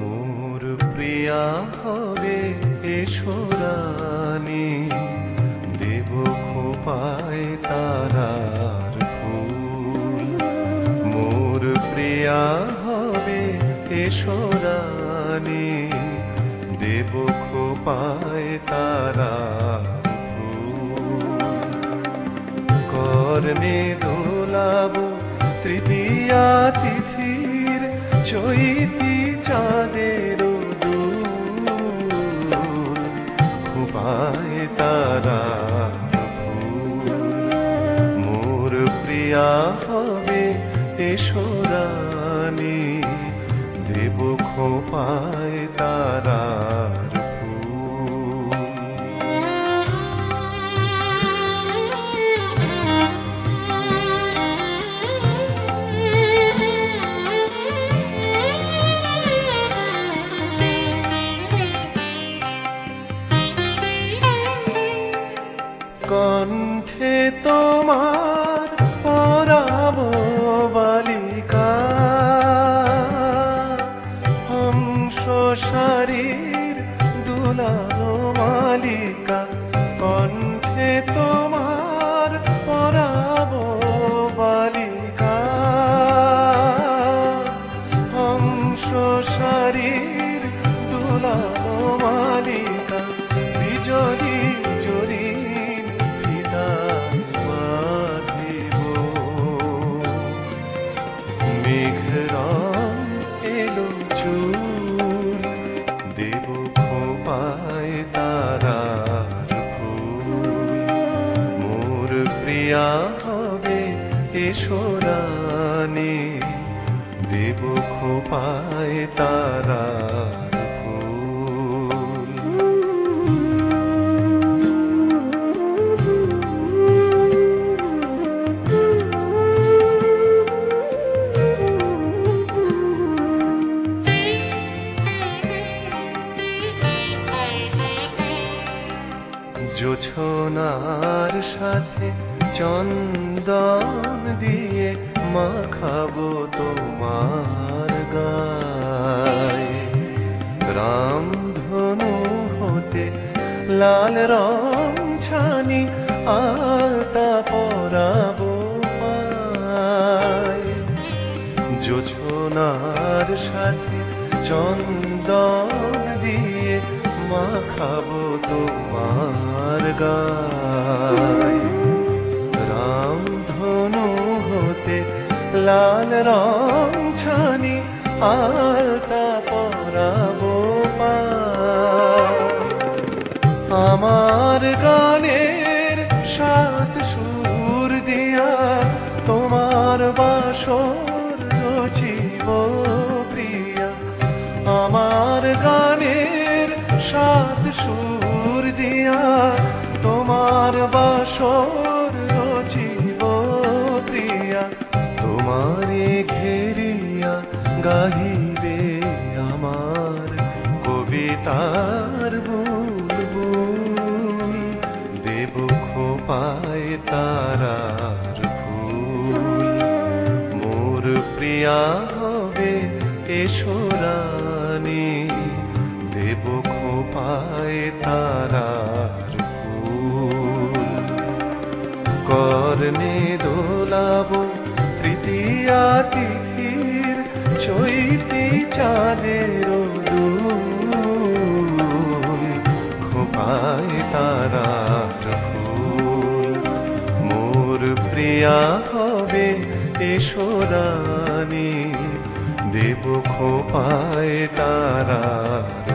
মোর প্রিয়া হবে এসরানি দেব খোপায় তারার ফুল। মোর প্রিয়া হবে এসরানি দেব খোপায় তারার ফুল। কর্ণে দোলাব তৃতীয়া তিথির চৈতি চাঁদের তারা মোর প্রিয়া হবে এসরানি দেব খোপায় তারার তোমার পরাব বালিকা। হংস শারীর দুলালো মালিকা, কণ্ঠে তোমার পরাব বালিকা। হংস শারীর দুলালো মালিকা বিজলি দেব পায় তারা মোর প্রিয়া হবে এসরানি দেব খোপায় তারার জোছনার সাথে চন্দন দিয়ে মাখাবো তোমার গায়ে। রামধনু হতে লাল রং ছানি আলতা পরাবো জোছনার সাথে চন্দন দিয়ে মাখাবো তোমার গায়। রামধনু হতে লাল রং ছানি আলতা পরাবো আমার গানের সাত সুর দিয়া তোমার বাসর রচিব প্রিয়া। আমার গানের সাত সুর বাসর রচিব প্রিয়া, তোমারে ঘেরিয়া গাহিবে আমার কবিতার বুলবুল। দেব খোপায় তারার ফুল। মোর প্রিয়া হবে এসরানি দেব খোপায় তারার কর্ণে দোলাব তৃতীয়া তিথির চৈতি চাঁদের খোপায় তারার ফুল। মোর প্রিয়া হবে এসরানি দেব খোপায় তারার